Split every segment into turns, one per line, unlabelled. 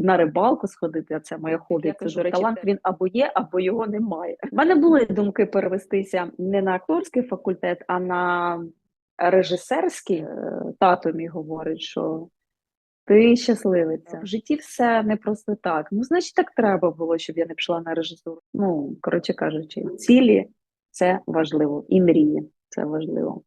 на рибалку сходити, а це моє хобі.
Я
Це
кажу, талант
талант він або є, або його немає. У мене були думки перевестися не на акторський факультет, а на режисерський. Е, Тато мій говорить, що ти щасливиця. В житті все не просто так. Ну, значить, так треба було, щоб я не пішла на режисуру. Ну, коротше кажучи, цілі це важливо, і мрії це важливо.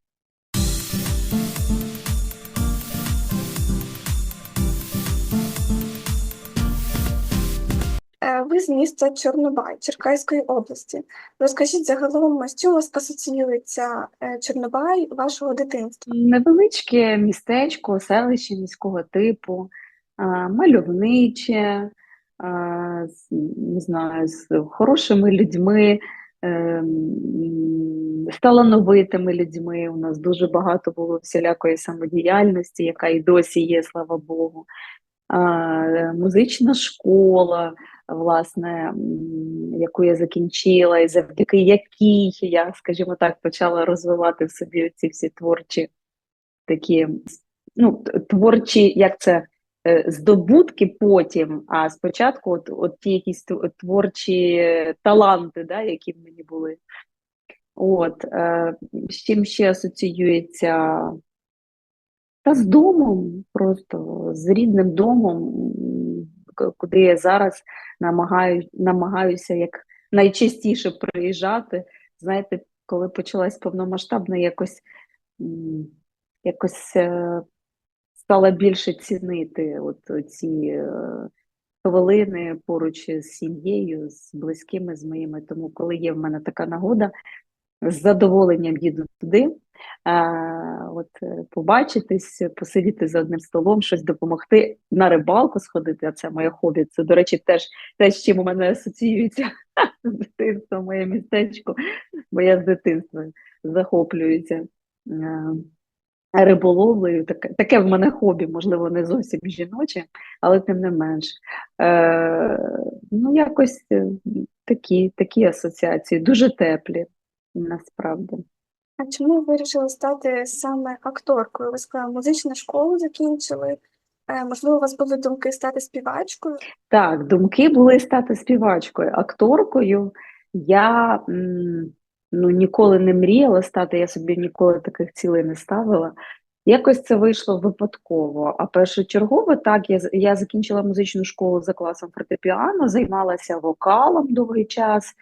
Ви з міста Чорнобай Черкаської області. Розкажіть загалом, з чим вас асоціюється е, Чорнобай вашого дитинства?
Невеличке містечко, селище міського типу, мальовниче, не знаю, з хорошими людьми, ем, з талановитими людьми. У нас дуже багато було всілякої самодіяльності, яка і досі є, слава Богу. Музична школа, власне, яку я закінчила, і завдяки якій я, скажімо так, почала розвивати в собі ці всі творчі такі, ну, творчі, як це, е, здобутки потім, а спочатку от, от ті якісь творчі таланти, да, які в мені були. От, е, з чим ще асоціюється? Та з домом, просто з рідним домом, куди я зараз намагаю, намагаюся як найчастіше приїжджати. Знаєте, коли почалась повномасштабна, якось, якось е, стала більше цінити от ці е, хвилини поруч з сім'єю, з близькими, з моїми. Тому, коли є в мене така нагода, з задоволенням їду туди. От е, побачитись, посидіти за одним столом, щось допомогти на рибалку сходити. А це моє хобі. Це, до речі, теж те, з чим у мене асоціюється з дитинством, моє містечко, бо я з дитинства захоплююся риболовлею. Таке, таке в мене хобі, можливо, не зовсім жіноче, але тим не менш. Е, ну, якось е, такі, такі асоціації, дуже теплі, насправді.
А чому ви вирішили стати саме акторкою? Ви сказали, музичну школу закінчили. Е, Можливо, у вас були думки стати співачкою?
Так, думки були стати співачкою, акторкою. Я ну, ніколи не мріяла стати, я собі ніколи таких цілей не ставила. Якось це вийшло випадково. А першочергово так, я, я закінчила музичну школу за класом фортепіано, займалася вокалом довгий час,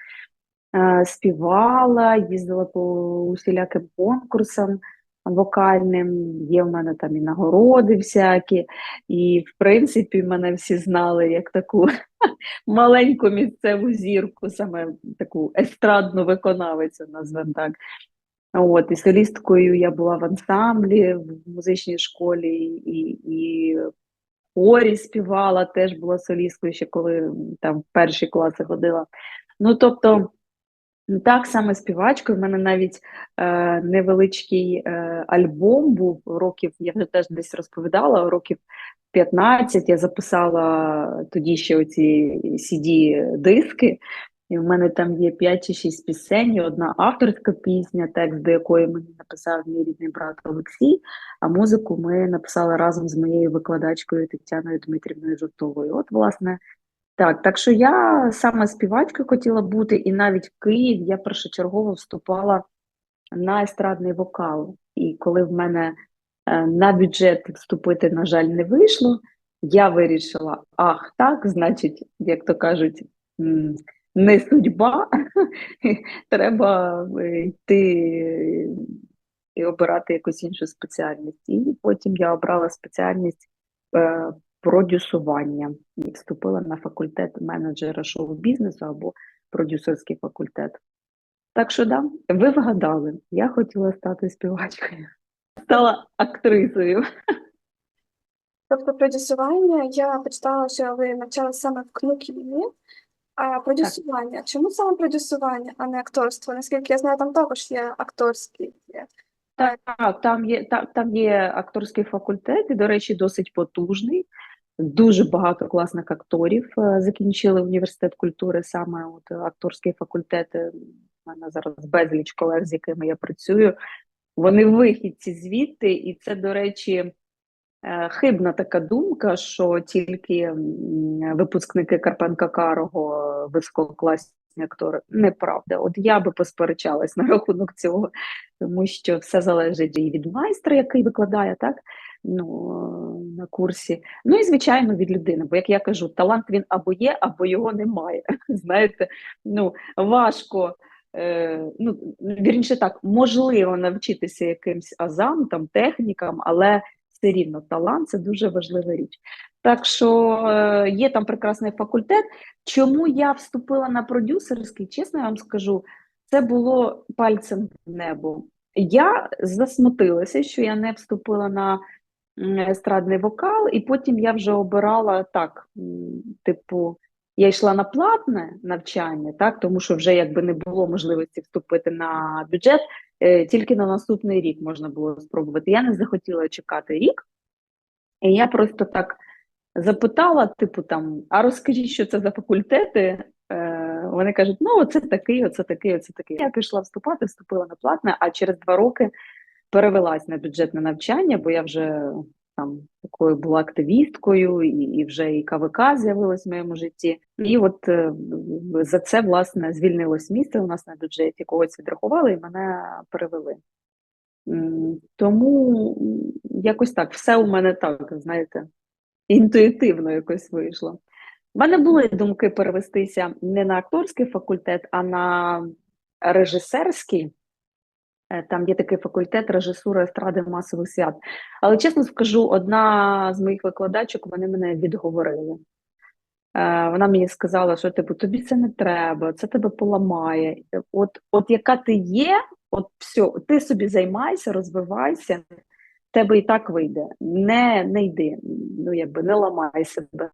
співала, їздила по усіляким конкурсам вокальним. Є в мене там і нагороди всякі. І, в принципі, мене всі знали як таку маленьку місцеву зірку, саме таку естрадну виконавицю, назвемо так. От, і солісткою я була в ансамблі в музичній школі, і, і хорі співала, теж була солісткою, ще коли там в перші класи ходила. Ну, тобто, так саме співачкою. В мене навіть е, невеличкий е, альбом був років, я вже теж десь розповідала, років 15 я записала тоді ще оці CD-диски, і в мене там є 5 чи 6 пісень, одна авторська пісня, текст до якої мені написав мій рідний брат Олексій, а музику ми написали разом з моєю викладачкою Тетяною Дмитрівною Жовтовою. От, власне, так, так що я саме співачкою хотіла бути, і навіть в Київ я першочергово вступала на естрадний вокал. І коли в мене е, на бюджет вступити, на жаль, не вийшло, я вирішила: ах, так, значить, як то кажуть, не судьба, треба е, йти і обирати якусь іншу спеціальність. І потім я обрала спеціальність е, продюсування і вступила на факультет менеджера шоу-бізнесу або продюсерський факультет. Так що да, ви вгадали, я хотіла стати співачкою. Стала актрисою.
Тобто продюсування, я почитала, що ви навчалися саме в КНУКі, а продюсування. Чому саме продюсування, а не акторство? Наскільки я знаю, там також є акторські. є.
Так, там є, там, там є акторський факультет, і, до речі, досить потужний. Дуже багато класних акторів е, закінчили університет культури, саме от е, акторський факультет. У мене зараз безліч колег, з якими я працюю. Вони вихідці звідти, і це, до речі, е, хибна така думка, що тільки випускники Карпенка Карого висококласні актори. Неправда. От я би посперечалась на рахунок цього, тому що все залежить і від майстра, який викладає, так? Ну, е, на курсі. Ну і звичайно від людини. Бо як я кажу, талант він або є, або його немає. Знаєте, ну важко. Е, ну, вірніше так, можливо навчитися якимсь азам, там, технікам, але все рівно талант це дуже важлива річ. Так що е, є там прекрасний факультет. Чому я вступила на продюсерський, чесно я вам скажу, це було пальцем в небо. Я засмутилася, що я не вступила на естрадний вокал, і потім я вже обирала так, типу, я йшла на платне навчання, так, тому що вже якби не було можливості вступити на бюджет, е, тільки на наступний рік можна було спробувати. Я не захотіла чекати рік, і я просто так запитала, типу там, а розкажіть, що це за факультети? Е, вони кажуть, ну, оце такий, оце такий, оце такий. Я пішла вступати, вступила на платне, а через два роки перевелась на бюджетне навчання, бо я вже там такою була активісткою, і, і вже і КВК з'явилось в моєму житті. І от е, за це, власне, звільнилось місце у нас на бюджеті, когось відрахували і мене перевели. Тому якось так, все у мене так, знаєте, інтуїтивно якось вийшло. У мене були думки перевестися не на акторський факультет, а на режисерський. Е, Там є такий факультет режисури естради масових свят. Але чесно скажу, одна з моїх викладачок вони мене відговорили. Е, Вона мені сказала, що типу, тобі це не треба, це тебе поламає. От, от яка ти є, от все, ти собі займайся, розвивайся, тебе і так вийде. Не, не йди, ну якби не ламай себе.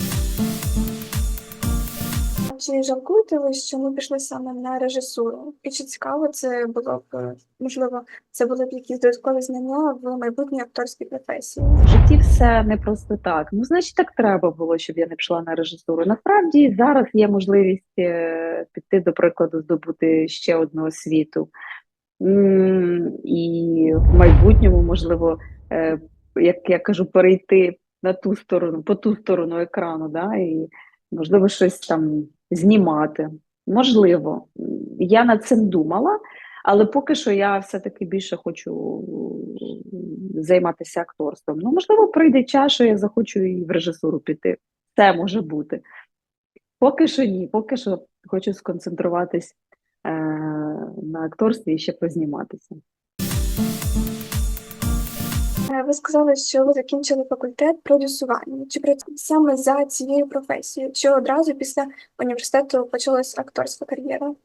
Чи жалкуєте ви, що ми пішли саме на режисуру? І чи цікаво це було б, можливо, це були б якісь додаткові знання в майбутній акторській професії?
В житті все не просто так. Ну, значить, так треба було, щоб я не пішла на режисуру. Насправді зараз є можливість е, піти, до прикладу, здобути ще одну освіту. І в майбутньому, можливо, е, як я кажу, перейти на ту сторону, по ту сторону екрану, да, і можливо щось там знімати. Можливо, я над цим думала, але поки що я все-таки більше хочу займатися акторством. Ну, можливо, прийде час, що я захочу і в режисуру піти. Це може бути. Поки що ні, поки що хочу сконцентруватись е, на акторстві і ще позніматися.
Е, Ви сказали, що ви закінчили факультет продюсування. Чи працюєте саме за цією професією? Чи одразу після університету почалась акторська кар'єра?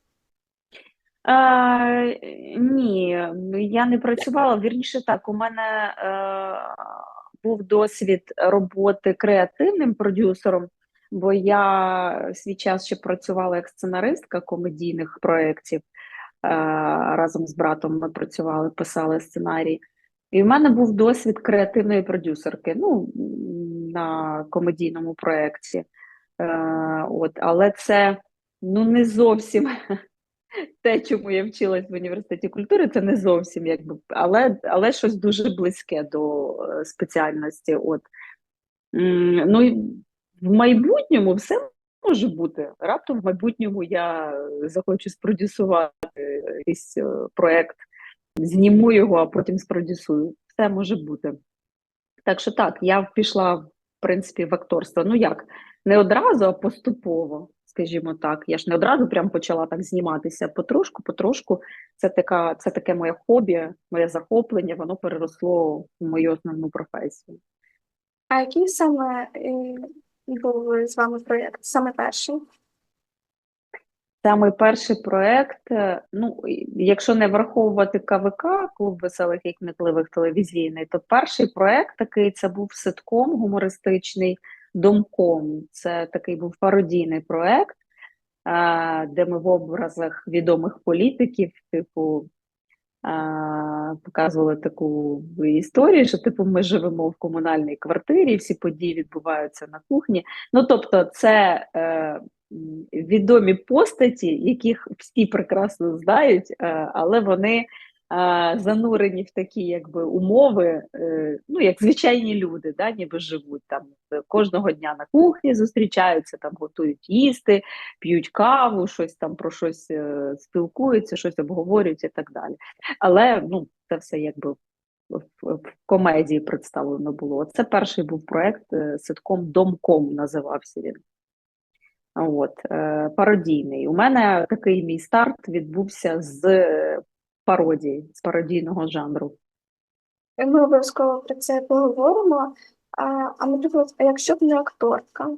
А, ні, я не працювала. Вірніше так, у мене е, був досвід роботи креативним продюсером, бо я свій час ще працювала як сценаристка комедійних проєктів. Е, разом з братом ми працювали, писали сценарій. І в мене був досвід креативної продюсерки ну, на комедійному проєкті. Е, от, але це ну, не зовсім те, чому я вчилась в університеті культури, це не зовсім якби, але, але щось дуже близьке до е, спеціальності. От. Ну в майбутньому все може бути. Раптом в майбутньому я захочу спродюсувати якийсь е, проєкт, зніму його, а потім спродюсую. Все може бути. Так що так, я пішла, в принципі, в акторство. Ну як, не одразу, а поступово, скажімо так. Я ж не одразу прям почала так зніматися. Потрошку, потрошку. Це така, це таке моє хобі, моє захоплення, воно переросло в мою основну професію.
А який саме е, був з вами проєкт? Саме перший?
Самий перший проект, е, ну, якщо не враховувати КВК, клуб веселих і кмітливих телевізійний, то перший проект такий це був ситком гумористичний Домком. Це такий був пародійний проект, е, де ми в образах відомих політиків, типу, е, показували таку історію, що типу ми живемо в комунальній квартирі, всі події відбуваються на кухні. Ну, тобто, це відомі постаті, яких всі прекрасно знають, е, але вони занурені в такі якби умови, е, ну як звичайні люди, да, ніби живуть там е, кожного дня на кухні зустрічаються, там готують їсти, п'ють каву, щось там про щось е, спілкуються, щось обговорюють і так далі. Але ну, це все якби в, комедії представлено було. Це перший був проект е, ситком Домком називався він. От, е, пародійний. У мене такий мій старт відбувся з е, пародії, з пародійного жанру.
Ми обов'язково про це поговоримо. А, а наприклад, а якщо б не акторка?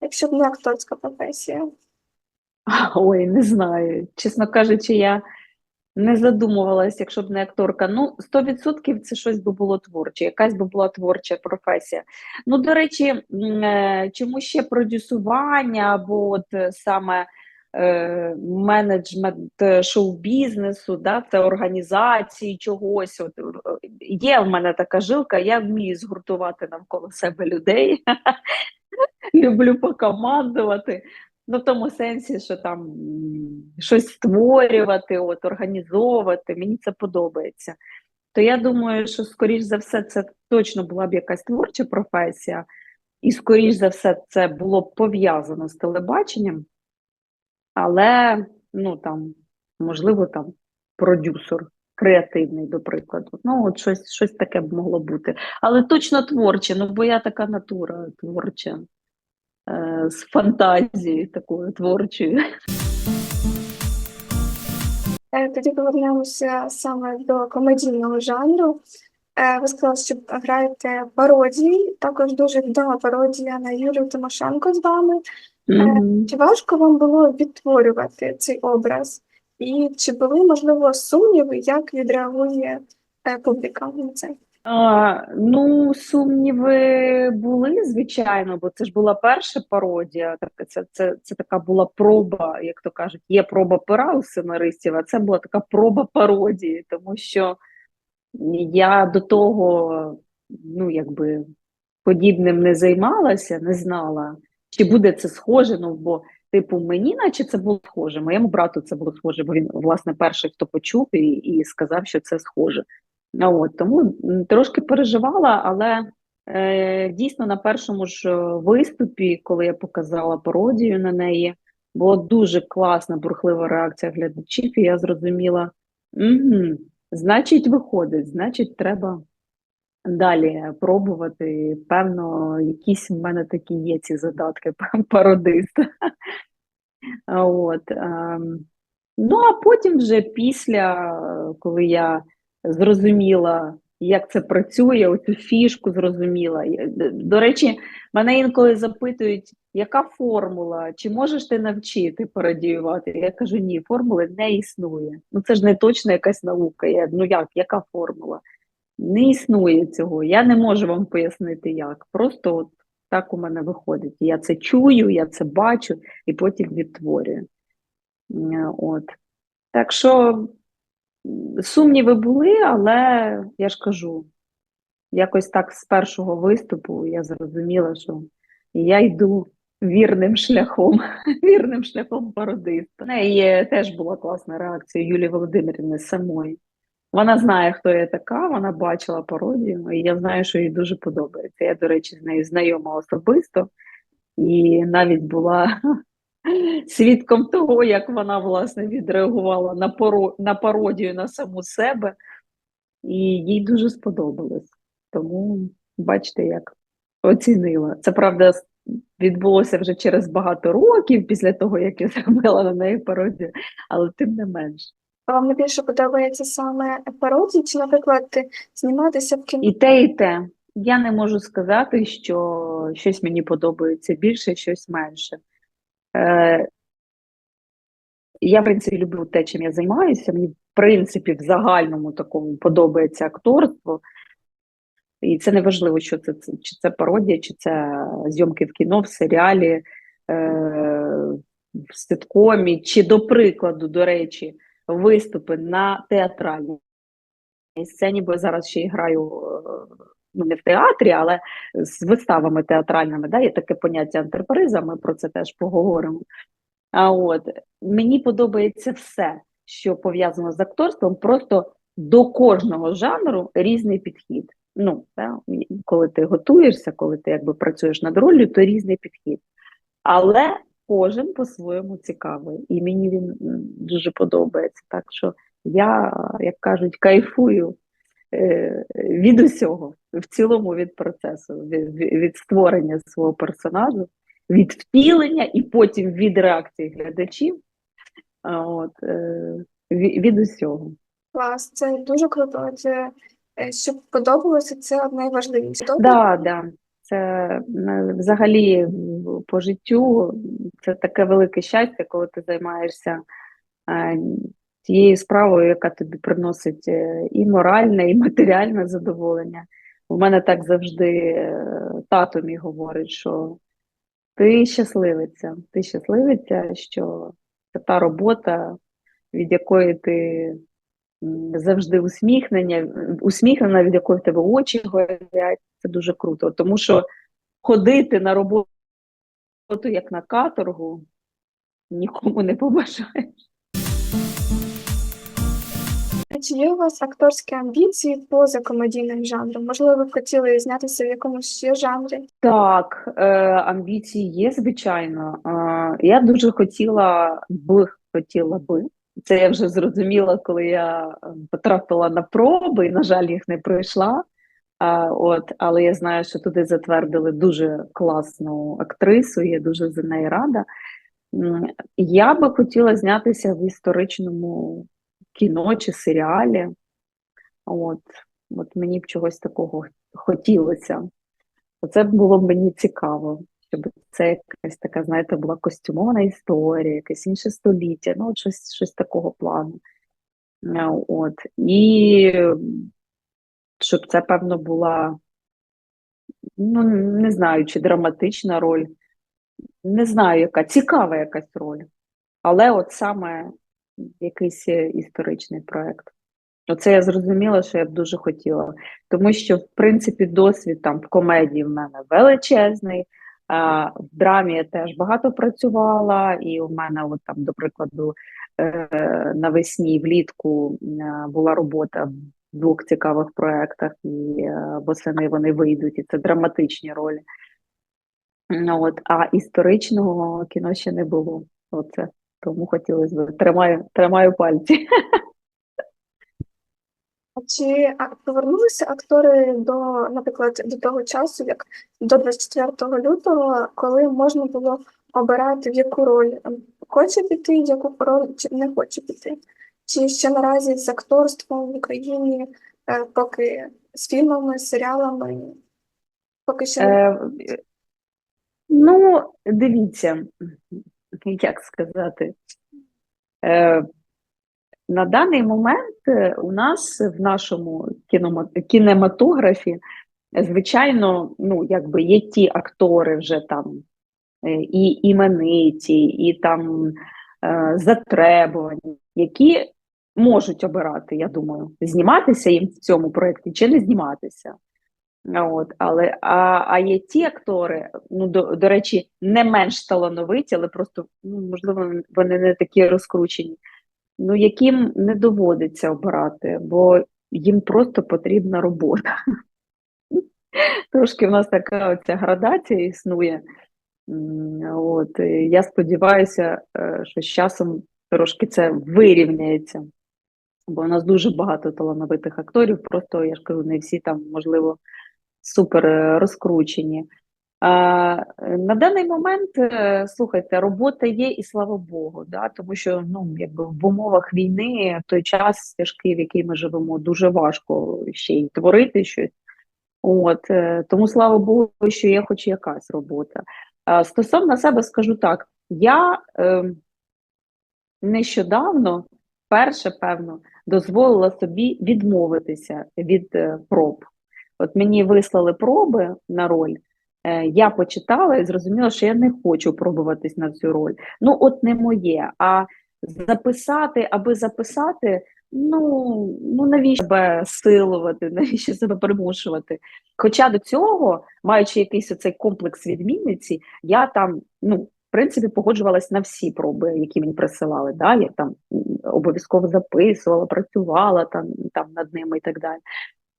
Якщо б не акторська професія?
Ой, не знаю. Чесно кажучи, я не задумувалась, якщо б не акторка. Ну, 100% це щось би було творче, якась би була творча професія. Ну, до речі, е, чому ще продюсування або от е, саме е, менеджмент шоу-бізнесу, да, це організації чогось. От, є в мене така жилка, я вмію згуртувати навколо себе людей. Люблю покомандувати. Ну, в тому сенсі, що там щось створювати, от, організовувати, мені це подобається. То я думаю, що, скоріш за все, це точно була б якась творча професія, і, скоріш за все, це було б пов'язано з телебаченням, але, ну, там, можливо, там продюсер креативний, до прикладу. Ну, от щось, щось таке б могло бути. Але точно творче, ну, бо я така натура творча з фантазією такою творчою.
Е, Тоді повернемося саме до комедійного жанру. Е, Ви сказали, що граєте пародії, також дуже відома пародія на Юлію Тимошенко з вами.
Мгм.
Чи важко вам було відтворювати цей образ? І чи були, можливо, сумніви, як відреагує е, публіка на це?
А, ну, сумніви були, звичайно, бо це ж була перша пародія. Так, це, це, це така була проба, як то кажуть, є проба пера у сценаристів, а це була така проба пародії, тому що я до того, ну, якби подібним не займалася, не знала, чи буде це схоже. Ну, бо, типу, мені, наче це було схоже. Моєму брату це було схоже, бо він, власне, перший, хто почув і, і сказав, що це схоже. Ну, От, тому трошки переживала, але е, дійсно на першому ж е, виступі, коли я показала пародію на неї, була дуже класна, бурхлива реакція глядачів, і я зрозуміла, угу, значить, виходить, значить, треба далі пробувати. Певно, якісь в мене такі є ці задатки пародиста. От, ем, ну, а потім вже після, е, коли я зрозуміла, як це працює, оцю фішку зрозуміла. До речі, мене інколи запитують, яка формула, чи можеш ти навчити пародіювати? Я кажу, ні, формули не існує. Ну це ж не точно якась наука. Я, ну як, яка формула? Не існує цього. Я не можу вам пояснити, як. Просто от так у мене виходить. Я це чую, я це бачу і потім відтворюю. От. Так що сумніви були, але я ж кажу, якось так з першого виступу я зрозуміла, що я йду вірним шляхом, вірним шляхом пародиста. В неї теж була класна реакція Юлії Володимирівни самої. Вона знає, хто я така, вона бачила пародію, і я знаю, що їй дуже подобається. Я, до речі, з нею знайома особисто і навіть була свідком того, як вона власне відреагувала на поро... на пародію на саму себе, і їй дуже сподобалось. Тому бачите, як оцінила. Це правда відбулося вже через багато років після того, як я зробила на неї пародію, але тим не менш.
А Вам найбільше подобається саме пародії, чи, наприклад, зніматися в кіно?
І те, і те. Я не можу сказати, що щось мені подобається більше, щось менше. Е, я, в принципі, люблю те, чим я займаюся. Мені, в принципі, в загальному такому подобається акторство. І це не важливо, що це, чи це пародія, чи це зйомки в кіно, в серіалі, е, в ситкомі, чи, до прикладу, до речі, виступи на театральній сцені, бо я зараз ще й граю е, ну, не в театрі, але з виставами театральними. Да? Є таке поняття антреприза, ми про це теж поговоримо. А от мені подобається все, що пов'язано з акторством, просто до кожного жанру різний підхід. Ну, да, коли ти готуєшся, коли ти якби працюєш над роллю, то різний підхід. Але кожен по-своєму цікавий, і мені він дуже подобається. Так що я, як кажуть, кайфую від усього, в цілому від процесу, від, від створення свого персонажу, від втілення і потім від реакції глядачів. От, е, від, усього.
Клас, це дуже круто. Це, е, щоб подобалося, це найважливіше.
Да, да. Це е, взагалі по життю це таке велике щастя, коли ти займаєшся е, тією справою, яка тобі приносить е, і моральне, і матеріальне задоволення. У мене так завжди е, тато мій говорить, що ти щасливиця, ти щасливиця, що це та робота, від якої ти завжди усміхнення, усміхнена, від якої в тебе очі горять. Це дуже круто, тому що ходити на роботу як на каторгу нікому не побажаєш.
Чи є у вас акторські амбіції поза комедійним жанром? Можливо, ви б хотіли знятися в якомусь ще жанрі?
Так, е, амбіції є, звичайно. Е, я дуже хотіла б, хотіла би. Це я вже зрозуміла, коли я е, потрапила на проби, і, на жаль, їх не пройшла. А, от, але я знаю, що туди затвердили дуже класну актрису, я дуже за неї рада. Я би хотіла знятися в історичному кіно чи серіалі. От, от мені б чогось такого хотілося. Це було мені цікаво, щоб це якась така, знаєте, була костюмована історія, якесь інше століття, ну, щось, щось такого плану. Е, От. І щоб це, певно, була, ну, не знаю, чи драматична роль, не знаю, яка, цікава якась роль. Але от саме якийсь е, історичний проект. Оце я зрозуміла, що я б дуже хотіла. Тому що, в принципі, досвід там в комедії в мене величезний. А, в драмі я теж багато працювала, і у мене, от там, до прикладу, е, навесні влітку е, була робота в двох цікавих проєктах, і восени вони вийдуть, і це драматичні ролі. Ну, От, а історичного кіно ще не було. Оце. Тому хотілося б. Тримаю, тримаю пальці.
А чи повернулися актори до, наприклад, до того часу, як до 24 лютого, коли можна було обирати, в яку роль ем, хоче піти, в яку роль чи не хоче піти? Чи ще наразі з акторством в Україні, е, поки з фільмами, з серіалами, поки ще не
Е, ну, дивіться, як сказати. Е, на даний момент е, у нас в нашому кінематографі, звичайно, ну, якби є ті актори вже там е, і імениті, і там е, затребувані, які можуть обирати, я думаю, зніматися їм в цьому проєкті чи не зніматися. От, але а, а є ті актори, ну до, до речі, не менш талановиті, але просто ну, можливо вони не такі розкручені, ну яким не доводиться обирати, бо їм просто потрібна робота. Трошки в нас така оця градація існує. От, я сподіваюся, е, що з часом трошки це вирівняється. Бо у нас дуже багато талановитих акторів, просто я ж кажу, не всі там, можливо, супер е, розкручені. Е, на даний момент, е, слухайте, робота є, і слава Богу, да, тому що ну, якби в умовах війни в той час тяжкий, в який ми живемо, дуже важко ще й творити щось. От, тому слава Богу, що є хоч якась робота. Стосовно себе скажу так: я е, нещодавно, перше, певно, дозволила собі відмовитися від проб. От мені вислали проби на роль, е, я почитала і зрозуміла, що я не хочу пробуватись на цю роль. Ну, от не моє. А записати, аби записати, ну, ну навіщо себе силувати, навіщо себе примушувати? Хоча до цього, маючи якийсь оцей комплекс відмінниці, я там, ну, в принципі, погоджувалась на всі проби, які мені присилали. Да? Я там обов'язково записувала, працювала там, там над ними і так далі.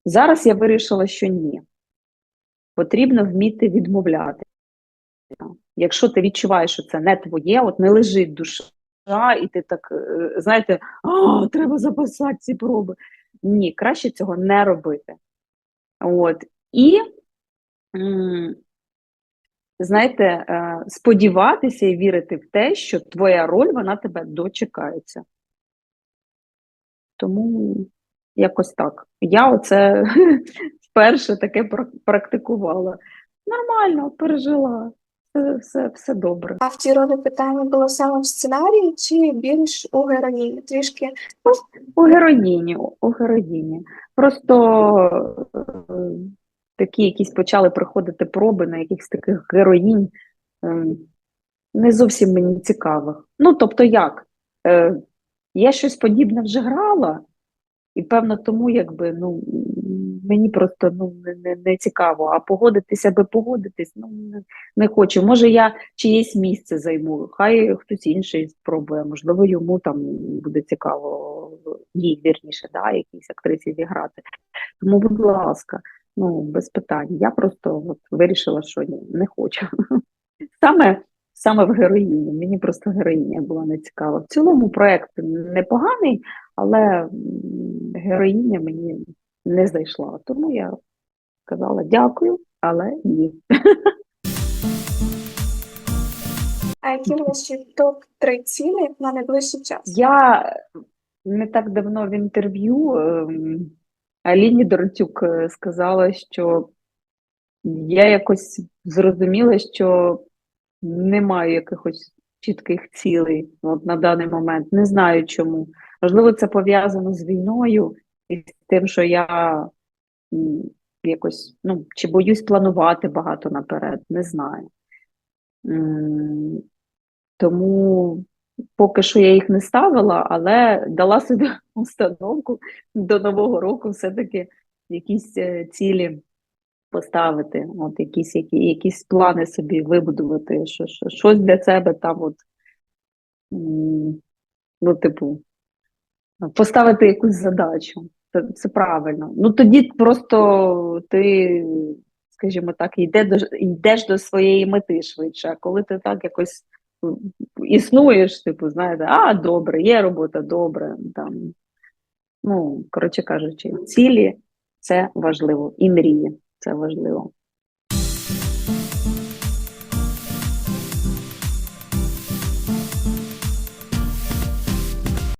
Зараз я вирішила, що ні. Потрібно вміти відмовляти. Якщо ти відчуваєш, що це не твоє, от не лежить душа, і ти так, е, знаєте, а, треба записати ці проби. Ні, краще цього не робити. От. І, знаєте, е, сподіватися і вірити в те, що твоя роль, вона тебе дочекається. Тому якось так. Я оце вперше таке пра- практикувала. Нормально, пережила. Все, все, добре.
А в цій ролі питання було саме в сценарії чи більш у героїні? Трішки
У героїні, у героїні. Просто е, такі якісь почали приходити проби на якихось таких героїнь, е, не зовсім мені цікавих. Ну, тобто як? Е, я щось подібне вже грала, і певно тому, якби, ну, мені просто ну, не, не, не цікаво, а погодитися аби погодитись, ну, не, не хочу. Може, я чиєсь місце займу, хай хтось інший спробує, можливо, йому там буде цікаво, їй вірніше, да, якійсь актрисі зіграти. Тому, будь ласка, ну, без питань. Я просто от, вирішила, що ні, не хочу. Саме, саме в героїні. Мені просто героїня була не цікава. В цілому проект непоганий, але героїня мені не зайшла. Тому я сказала дякую, але ні.
а які ваші топ-3 цілі на найближчий час?
Я не так давно в інтерв'ю ем, Аліні Доротюк е, сказала, що я якось зрозуміла, що не маю якихось чітких цілей от на даний момент. Не знаю чому. Можливо, це пов'язано з війною і з тим, що я якось, ну, чи боюсь планувати багато наперед, не знаю. Тому поки що я їх не ставила, але дала собі установку до Нового року все-таки якісь е, цілі поставити, от якісь, які, якісь плани собі вибудувати, що, що, щось для себе там, от, ну, типу, поставити якусь задачу. Це, це правильно. Ну тоді просто ти, скажімо так, йде до, йдеш до своєї мети швидше. А коли ти так якось існуєш, типу, знаєте, а, добре, є робота, добре. Там. Ну, коротше кажучи, цілі це важливо, і мрії це важливо.